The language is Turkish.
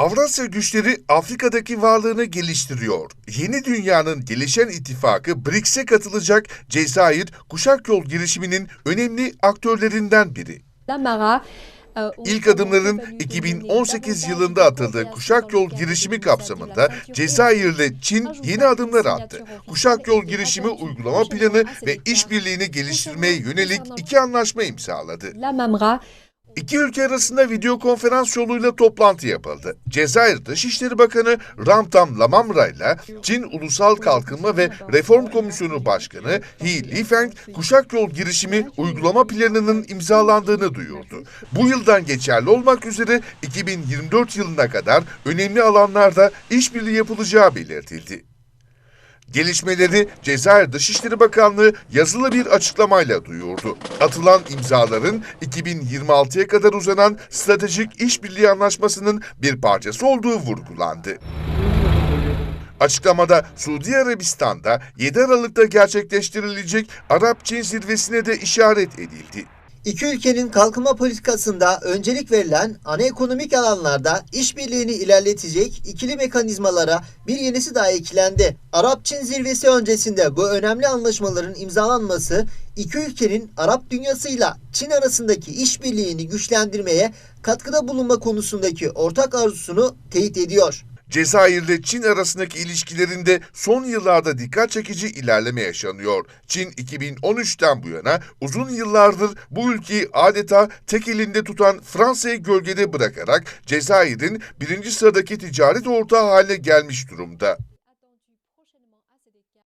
Avrasya güçleri Afrika'daki varlığını geliştiriyor. Yeni dünyanın gelişen ittifakı BRICS'e katılacak Cezayir kuşak yol girişiminin önemli aktörlerinden biri. İlk adımların 2018 yılında atıldığı Kuşak Yol girişimi kapsamında Cezayir ile Çin yeni adımlar attı. Kuşak Yol girişimi uygulama planı ve işbirliğini geliştirmeye yönelik iki anlaşma imzaladı. İki ülke arasında video konferans yoluyla toplantı yapıldı. Cezayir Dışişleri Bakanı Ramtam Lamamra ile Çin Ulusal Kalkınma ve Reform Komisyonu Başkanı He Lifeng, kuşak yol girişimi uygulama planının imzalandığını duyurdu. Bu yıldan geçerli olmak üzere 2024 yılına kadar önemli alanlarda işbirliği yapılacağı belirtildi. Gelişmeleri Cezayir Dışişleri Bakanlığı yazılı bir açıklamayla duyurdu. Atılan imzaların 2026'ya kadar uzanan stratejik işbirliği anlaşmasının bir parçası olduğu vurgulandı. Açıklamada Suudi Arabistan'da 7 Aralık'ta gerçekleştirilecek Arap-Çin zirvesine de işaret edildi. İki ülkenin kalkınma politikasında öncelik verilen ana ekonomik alanlarda işbirliğini ilerletecek ikili mekanizmalara bir yenisi daha eklendi. Arap-Çin zirvesi öncesinde bu önemli anlaşmaların imzalanması iki ülkenin Arap dünyasıyla Çin arasındaki işbirliğini güçlendirmeye katkıda bulunma konusundaki ortak arzusunu teyit ediyor. Cezayir ile Çin arasındaki ilişkilerinde son yıllarda dikkat çekici ilerleme yaşanıyor. Çin 2013'ten bu yana uzun yıllardır bu ülkeyi adeta tek elinde tutan Fransa'yı gölgede bırakarak Cezayir'in birinci sıradaki ticaret ortağı haline gelmiş durumda.